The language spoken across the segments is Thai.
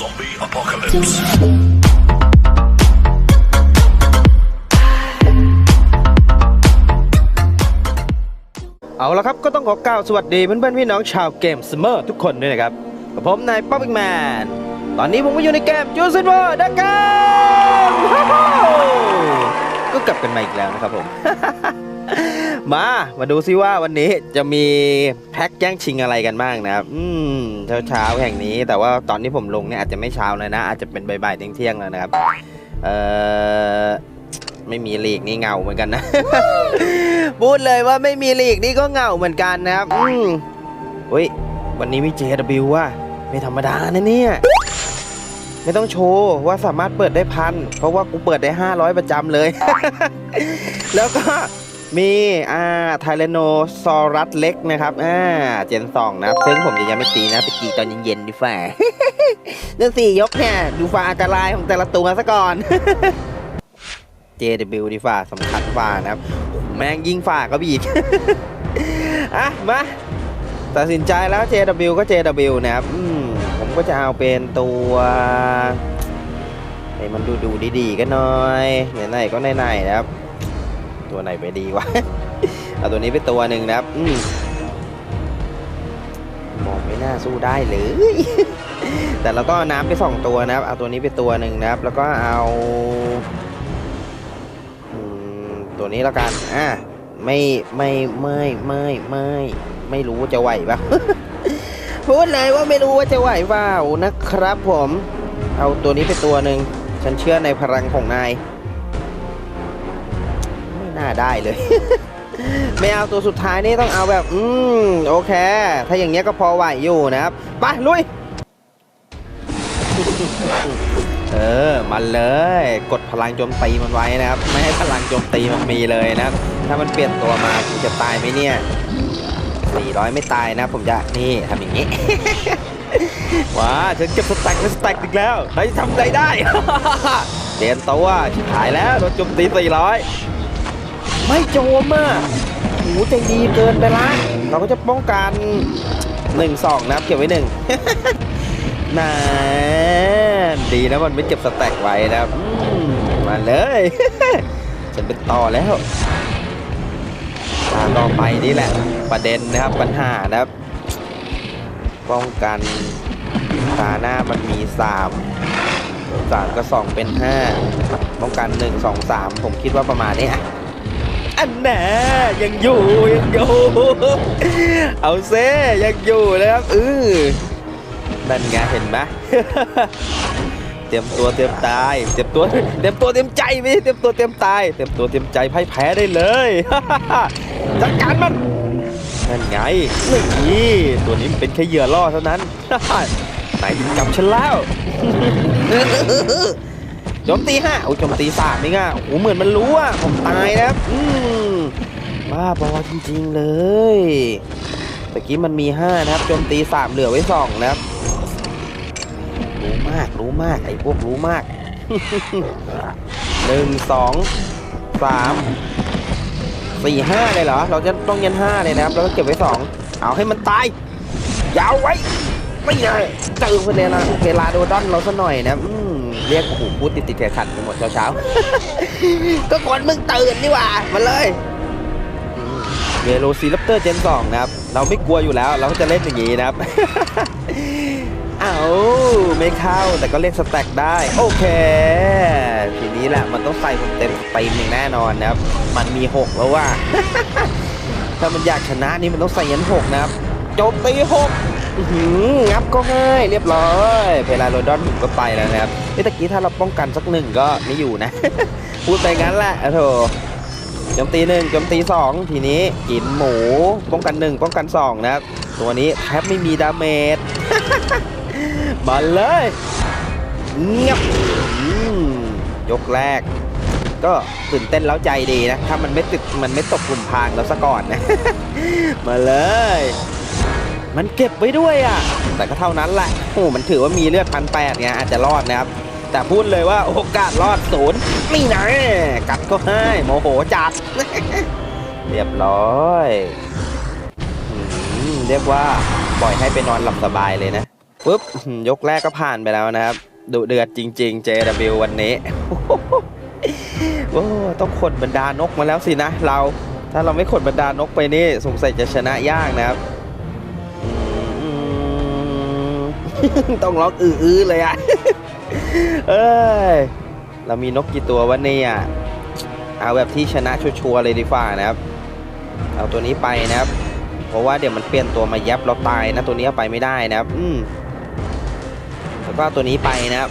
Zombie apocalypse. เอาละครับก็ต้องขอกล่าวสวัสดีเพื่อนๆพี่น้องชาวเกมสเมอร์ทุกคนด้วยนะครับกับผมนายป๊อปปิงแมนตอนนี้ผมก็อยู่ในเกมจูซินวอร์ดักกันก็กลับกันมาอีกแล้วนะครับผม มา มาดูซิว่าวันนี้จะมีแพ็กแย่งชิงอะไรกันบ้างนะครับ อืมเช้าเช้าๆแห่งนี้ แต่ว่าตอนที่ผมลงเนี่ยอาจจะไม่เช้าเลยนะ อาจจะเป็นบ่ายๆเที่ยงๆแล้วนะครับ เอ่อ ไม่มีลีกนี่เงาเหมือนกันนะ พูดเลยว่าไม่มีลีกนี่ก็เงาเหมือนกันนะครับ อืมอุ้ย วันนี้มี JW ว่ะไม่ธรรมดานะเนี่ย ไม่ต้องโชว์ว่าสามารถเปิดได้พัน เพราะว่ากูเปิดได้ 500 ประจำเลย แล้วก็ มีอ่าไทเลโนซอรัสเล็กนะครับอ่าเจนสองนะครับ ซึ่งผมจะยังไม่ตีนะ ไปตีตอนเย็นๆดีฝ่าเรื่องสี่ยกเนี่ย ดูฟ้าอันตรายของแต่ละตัวซะก่อน JW ดีฝ่าสำคัญฝ่านะครับ แม่งยิงฝ่าก็บีกอะ มาตัดสินใจแล้ว JW ก็ JW นะครับอืมผมก็จะเอาเป็นตัวให้มันดูดูดีๆกันหน่อยไหนๆก็ไหนๆนะครับ ตัวไหนไปดีวะ เอาตัวนี้ไปตัวหนึ่งนะครับอมองไม่น่าสู้ได้เลย แต่เราก็เอน้ำไปสองตัวนะครับ เอาตัวนี้ไปตัวหนึ่งนะครับ แล้วก็เอาตัวนี้แล้วกัน อะไม่ไม่ไม่ไม่ไม่ไม่รู้ว่าจะไหวปะพูดเลยว่าไม่รู้ว่าจะไหวเปล่านะครับผม เอาตัวนี้ไปตัวหนึ่งฉันเชื่อในพลังของนายาได้เลย ไม่เอาตัวสุดท้ายนี่ต้องเอาแบบ อืมโอเค ถ้าอย่างเงี้ยก็พอไหวอยู่นะครับไปลุย เออมันเลย กดพลังโจมตีมันไว้นะครับ ไม่ให้พลังโจมตีมันมีเลยนะครับ ถ้ามันเปลี่ยนตัวมาจะตายไหมเนี่ย400 ไม่ตายนะผมจะนี่ทำอย่างนี้ ว้าฉันเก็บสแต็กเป็นสแต็กอีกแล้วนายจะทำอะไรได้เตียนตัวชิบหายแล้วโดนโจมตี400 ไม่โจมอะโหใจดีเกินไปละ เราก็จะป้องกัน1-2นะครับเก็บไว้หนึ่งน่าดีนะมันไม่เก็บสแต็กไว้นะครับอืมมาเลย ฉันเป็นต่อแล้วตาต่อไปนี่แหละ ประเด็นนะครับปัญหานะครับ ป้องกันตาหน้ามันมีสามสามก็สองเป็นห้าป้องกันหนึ่งสองสามผมคิดว่าประมาณนี้ อันแน่ยังอยู่ยังอยู่ เอาเซ่ยังอยู่นะครับเออนั่นไงเห็นไหมเตรียมตัวเตรียมตายเตรียมตัวเตรียมตัวเตรียมใจไม่ใช่เตรียมตัวเตรียมตายเตรียมตัวเตรียมใจพ่ายแพ้ได้เลยจัดการมันนั่นไงนี่ตัวนี้มันเป็นแค่เหยื่อล่อเท่านั้นไหนถึงจับฉันแล้ว โจมตีห้าโอ้ยโจมตีสามนี่ไงโอ้โหเหมือนมันรู้อะผมตายนะครับอืมบ้าบอจริงๆเลยตะกี้มันมีห้านะครับโจมตีสามเหลือไว้สองนะครับรู้มากรู้มากไอ้พวกรู้มากหนึ่งสองสามสี่ห้าเลยเหรอ เราจะต้องยันห้าเลยนะครับ แล้วก็เก็บไว้สองเอาให้มันตายอยาวไว้ไม่เลยเจอเวลาเวลาโดดอนเราซะหน่อยนะอืม เรียกโอ้โหพูดติดติดๆขัดๆไปหมดเช้าๆ ก็ก่อนมึงตื่นนี่หว่ามาเลยเวโรซีรัปเตอร์เจนสองนะครับ เราไม่กลัวอยู่แล้ว เราก็จะเล่นอย่างนี้นะครับ เอาไม่เข้าแต่ก็เล่นสแต็กได้ โอเค ทีนี้แหละมันต้องใส่ผมเต็มสตรีมอย่างแน่นอนนะครับ มันมี6แล้วว่า ถ้ามันอยากชนะนี่มันต้องใส่ยัน6นะครับ โจมตีหืองับก็ง่ายเรียบร้อยเพลาโรดอนผมก็ไปแล้วนะครับเอ้ยตะกี้ถ้าเราป้องกันสักหนึ่งก็ไม่อยู่นะ พูดไปงั้นแหละอะโถโจมตีหนึ่งโจมตีสองทีนี้กินหมูป้องกันหนึ่งป้องกันสองนะครับ ตัวนี้แทบไม่มีดาเมจมาเลยงียบยกแรก ก็ตื่นเต้นแล้วใจดีนะ ถ้ามันไม่ติดมันไม่ตกกลุ่มพางแล้วซะก่อนนะ มาเลย มันเก็บไว้ด้วยอะ แต่ก็เท่านั้นแหละโอ้มันถือว่ามีเลือดพันแปดไงอาจจะรอดนะครับ แต่พูดเลยว่าโอกาสรอดศูนย์ไม่นะกัดก็ให้โมโหจัด เรียบร้อยอเรียกว่าปล่อยให้ไปนอนหลับสบายเลยนะปุ๊บยกแรกก็ผ่านไปแล้วนะครับดุเดือดจริง ๆ JW วันนี้โอ้ต้องขนบรรดานกมาแล้วสินะเราถ้าเราไม่ขนบรรดานกไปนี่สงสัยจะชนะยากนะครับ ต้องร้องอื้อๆเลยอะเอ้ย เรามีนกกี่ตัววะเนี่ยเอาแบบที่ชนะชัวร์เลยดีกว่านะครับ เอาตัวนี้ไปนะครับ เพราะว่าเดี๋ยวมันเปลี่ยนตัวมายับเราตายนะตัวนี้ไปไม่ได้นะครับ อืมแล้วก็เอาตัวนี้ไปนะครับ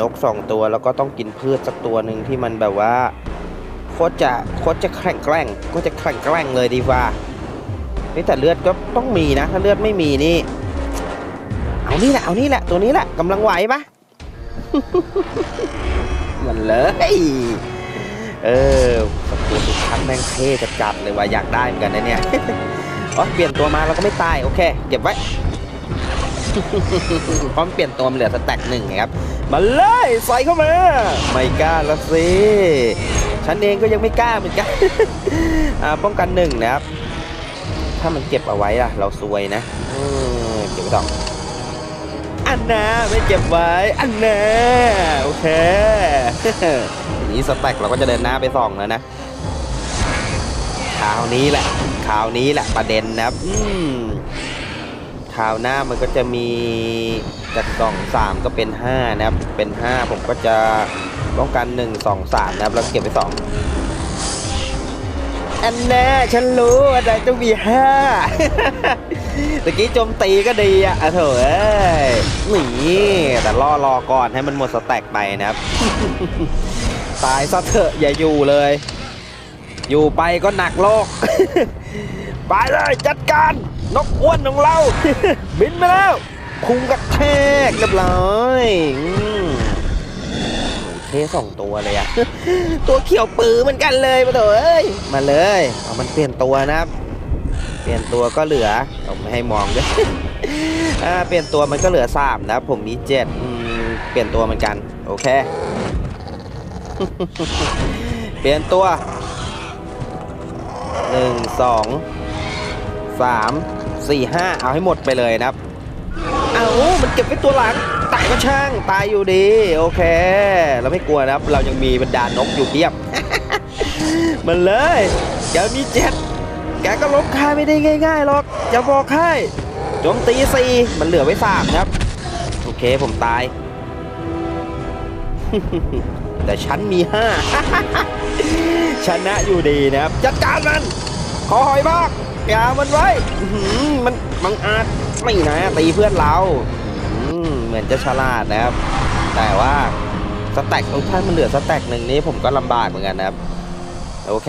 นกสองตัวแล้วก็ต้องกินพืชสักตัวหนึ่งที่มันแบบว่าโคตรจะโคตรจะแข่งแกร่งโคตรจะแข่งแกร่งเลยดีกว่าแต่เลือดก็ต้องมีนะ ถ้าเลือดไม่มีนี่ เอานี่แหละ เอานี่แหละ ตัวนี้แหละกำลังไหวปะมันเลยเออสักตัวสุดท้ายแม่งเท่จัดๆเลยว่าอยากได้เหมือนกันนะเนี่ยอ๋อเปลี่ยนตัวมาเราก็ไม่ตายโอเค เก็บไว้พราะมันเปลี่ยนตัวมันเหลือสแต็กหนึ่งครับมาเลยใส่เข้ามา ไม่กล้าละสิฉันเองก็ยังไม่กล้าเหมือนกันอ่าป้องกันหนึ่งนะครับ ถ้ามันเก็บเอาไว้อะเราซวยนะเก็บไว้ต่อ อันนะไม่เก็บไว้อันนะโอเคทีนี้สแต็กเราก็จะเดินหน้าไปสองแล้วนะคราวนี้แหละคราวนี้แหละประเด็นนะครับอืมคราวหน้ามันก็จะมีจากสองสามก็เป็นห้านะครับเป็นห้าผมก็จะป้องกันหนึ่งสองสามนะครับแล้วเก็บไปสอง อันแน่ฉันรู้อะไรต้องมีห้าตะกี้โจมตีก็ดีอะอะเถอะเอ้ยนี่แต่ล่อรอก่อนให้มันหมดสแต็กไปนะครับ ตายซะเถอะอย่าอยู่เลย อยู่ไปก็หนักโลก ไปเลยจัดการนกอ้วนของเรา บินไปแล้วพุงกระแทกเรียบร้อย ท่สองตัวเลยอะตัวเขียวปือเหมือนกันเลยมาเถอะเอ้ยมาเลยเอามันเปลี่ยนตัวนะครับ เปลี่ยนตัวก็เหลือเอาไม่ให้มองด้วยอ่าเปลี่ยนตัวมันก็เหลือสามนะครับผมมีเจ็ดอืมเปลี่ยนตัวเหมือนกัน โอเค เปลี่ยนตัวหนึ่งสองสามสี่ห้าเอาให้หมดไปเลยนะครับ เอามันเก็บไว้ตัวหลัง ตายก็ช่างตายอยู่ดีโอเค เราไม่กลัวนะครับ เรายังมีบรรดานกอยู่เพียบ มันเลยแกมีเจ็ดแกก็ลบค่าไม่ได้ง่ายๆหรอกอย่าบอกค่ายโจมตีสี่มันเหลือไว้สามนะครับ โอเคผมตาย แต่ฉันมีห้าชนะอยู่ดีนะครับ จัดการมัน ขอหอยมากอย่ามันไว้มันมังอาจไม่นะตีเพื่อนเรา มือนจะฉลาดนะครับ แต่ว่าสแต็กของท่านมันเหลือสแต็กหนึ่งนี้ผมก็ลำบากเหมือนกันนะครับ โอเค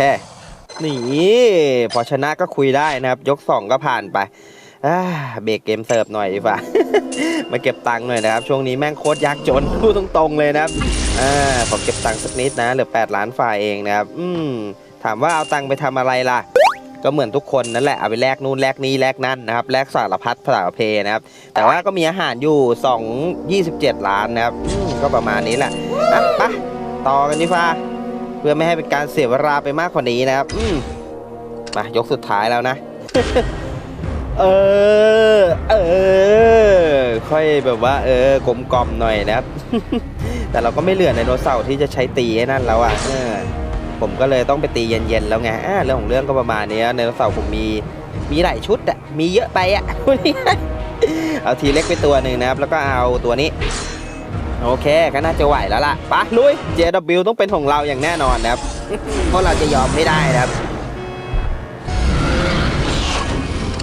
นี่พอชนะก็คุยได้นะครับ ยกสองก็ผ่านไปเบรกเกมเสิร์ฟหน่อยดีกว่ามาเก็บตังค์หน่อยนะครับ ช่วงนี้แม่งโคตรยากจนพูดตรงๆเลยนะครับอ่าขอเก็บตังค์สักนิดนะเหลือ8ล้านฝ่ายเองนะครับ อืมถามว่าเอาตังค์ไปทำอะไรล่ะ ก็เหมือนทุกคนนั่นแหละเอาไปแลกนู่นแลกนี้แลกนั่นนะครับแลกสารพัดสารเพนะครับ แต่ว่าก็มีอาหารอยู่ 2 27 ล้านนะครับอืมก็ประมาณนี้แหละอะไปต่อกันดีฟ้าเพื่อไม่ให้เป็นการเสียเวลาไปมากกว่านี้นะครับอืมมายกสุดท้ายแล้วนะ เออ เออ ค่อยแบบว่า เออกลมกล่อมหน่อยนะครับ แต่เราก็ไม่เหลือไดโนเสาร์ที่จะใช้ตีให้นั่นแล้วอะเออ ผมก็เลยต้องไปตีเย็นๆแล้วไงอ่าเรื่องของเรื่องก็ประมาณนี้ไดโนเสาผมมีมีหลายชุดอะมีเยอะไปอะเอาทีเล็กไปตัวหนึ่งนะครับ แล้วก็เอาตัวนี้ โอเคก็น่าจะไหวแล้วล่ะปะลุย JW ต้องเป็นของเราอย่างแน่นอนนะครับเพราะเราจะยอมไม่ได้นะครับ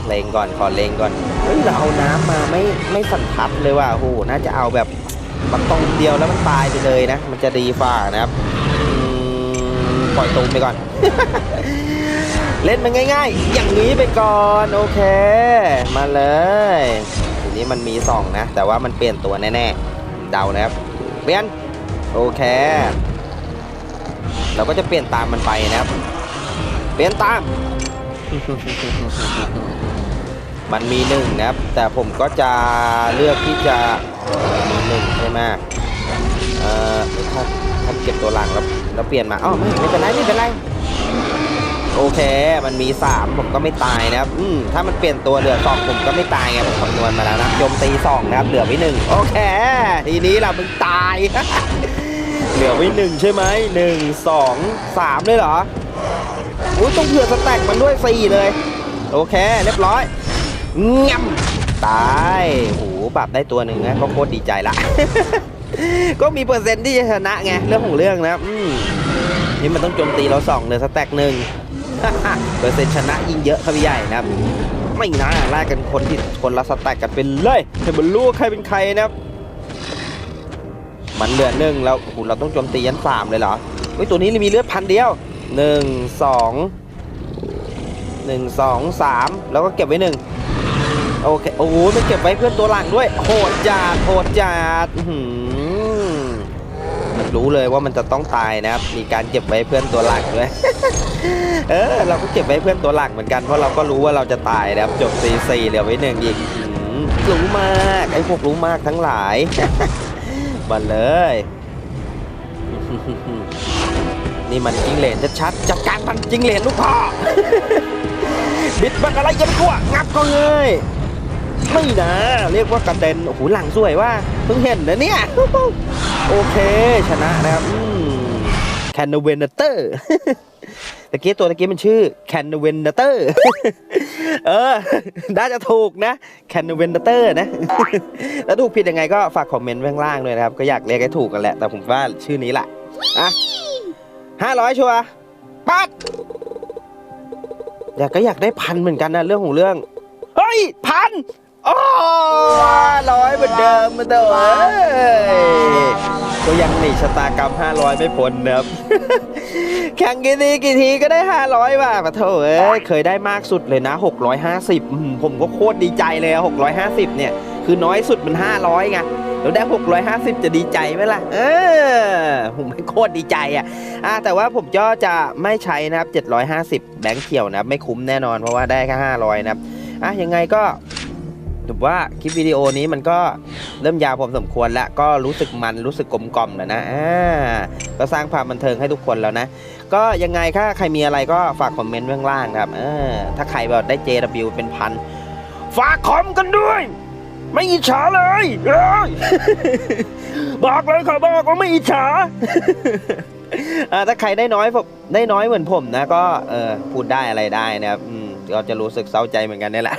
เลงก่อนขอเลงก่อนเฮ้ยเราเอาน้ำมาไม่ไม่สันทัดเลยว่ะโอ้โหน่าจะเอาแบบบักตรงเดียวแล้วมันตายไปเลยนะ มันจะดีฝ่านะครับ ปล่อยตูมไปก่อน เล่นมันง่าย ๆ อย่างนี้ไปก่อนโอเค มาเลยทีนี้มันมีสองนะ แต่ว่ามันเปลี่ยนตัวแน่ๆเดานะครับเปลี่ยนโอเค เราก็จะเปลี่ยนตามมันไปนะครับ เปลี่ยนตาม มันมีหนึ่งนะครับ แต่ผมก็จะเลือกที่จะมีหนึ่งใช่ไหมเอ่อถ้าถ้าเก็บตัวหลังแล้ว แล้วเปลี่ยนมาอ๋อไม่เป็นไรไม่เป็นไรโอเค มันมี 3 ผมก็ไม่ตายนะครับ อืม ถ้ามันเปลี่ยนตัวเหลือสองผมก็ไม่ตายไงผมคำนวณมาแล้วนะโจมตีสองนะครับ เหลือไว้หนึ่งโอเค ทีนี้เรามึงตาย เหลือไว้หนึ่งใช่ไหมหนึ่งสองสามเลยเหรออุ้ยต้องเผื่อสแต็กมันด้วยสี่เลย โอเค เรียบร้อยง่ำตายโอ้โหปรับได้ตัวหนึ่งนะก็โคตรดีใจละ ก็มีเปอร์เซ็นต์ที่จะชนะไงเรื่องของเรื่องนะอืมนี่มันต้องโจมตีเราสองเลยสแต็กหนึ่งเปอร์เซ็นต์ชนะยิ่งเยอะครับพี่ใหญ่นะครับไม่น่าแลกกันคนที่คนละสแต็กกันเป็นเลยให้มันรู้ว่าใครเป็นใครนะครับ มันเหลือหนึ่งแล้วโอ้โหเราต้องโจมตียันสามเลยเหรอเฮ้ยตัวนี้มีเลือดพันเดียวหนึ่งสองหนึ่งสองสามแล้วก็เก็บไว้หนึ่ง โอเคโอ้โหมันเก็บไว้เพื่อนตัวหลังด้วย โหดจัดโหดจัดหืมันรู้เลยว่ามันจะต้องตายนะครับ มีการเก็บไว้เพื่อนตัวหลักด้วย เออ เราก็เก็บไว้เพื่อนตัวหลักเหมือนกัน เพราะเราก็รู้ว่าเราจะตายนะครับ จบซีซีเหลือไว้หนึ่งอีกรู้มาก ไอ้พวกรู้มากทั้งหลาย มาเลย นี่มันจิงเหลนชัดๆจัดการมันจิงเหลนลูกพ่อบิดมันอะไรยังกลัวงับก็เลย ไม่นะ เรียกว่ากระเด็นโอ้โหหลังสวยว่าเพิ่งเห็นนะเนี่ยโอเคชนะนะครับแคนเวนเตอร์ตะกี้ตัวตะกี้มันชื่อแคนเวนเตอร์เออ น่าจะถูกนะแคนเวนเตอร์นะ แล้วถูกผิดยังไงก็ฝากคอมเมนต์ไว้ข้างล่างด้วยนะครับ ก็อยากเรียกให้ถูกกันแหละ แต่ผมว่าชื่อนี้แหละอะห้าร้อยชัวร์ปัดอยากก็อยากได้พันเหมือนกันนะเรื่องของเรื่อง เฮ้ยพัน โอ้ร้อยเหมือนเดิมเหมาเดิมเอ้ยก็ยังหนีชะตากรรม 500 ไม่พ้นนะครับแข่งกี่ทีกี่ทีก็ได้ 500บาทปะโถเอ้ยเคยได้มากสุดเลยนะ 650อืมผมก็โคตรดีใจเลยอะ650 เนี่ย คือน้อยสุดมัน 500ไงแล้วได้ 650 จะดีใจไหมล่ะ เออ ผมโคตรดีใจอะอ่าแต่ว่าผมก็จะไม่ใช้นะครับ 750 แบงค์เขียวนะครับ ไม่คุ้มแน่นอนเพราะว่าได้แค่ 500 นะครับ อะ ยังไงก็ ถือว่าคลิปวิดีโอนี้มันก็เริ่มยาวพอสมควรแล้วก็รู้สึกมันรู้สึกกลมกล่อมแล้วนะอ่าก็สร้างความบันเทิงให้ทุกคนแล้วนะ ก็ยังไงถ้าใครมีอะไรก็ฝากคอมเมนต์ไว้ข้างล่างครับเออถ้าใครแบบได้ JW เป็นพัน ฝากคอมกันด้วย ไม่อิจฉาเลยเอ้ยบอกเลยขอบอกว่าไม่อิจฉาถ้าใครได้น้อยผมได้น้อยเหมือนผมนะ ก็เออพูดได้อะไรได้นะครับอืมก็จะรู้สึกเศร้าใจเหมือนกันนี่แหละ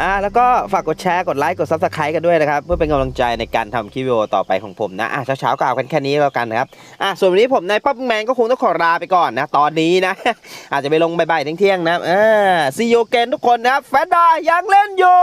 อ่าแล้วก็ฝากกดแชร์กดไลค์กดซับสไครต์กันด้วยนะครับ เพื่อเป็นกำลังใจในการทำคลิปวิดีโอต่อไปของผมนะอะเช้าๆก็เอากันแค่นี้แล้วกันนะครับอะส่วนวันนี้ผมนายป๊อปแมนก็คงต้องขอลาไปก่อนนะ ตอนนี้นะ อาจจะไปลงบ่ายๆเที่ยงๆนะอ่าซีโยเกนทุกคนนะครับแฟนดายังเล่นอยู่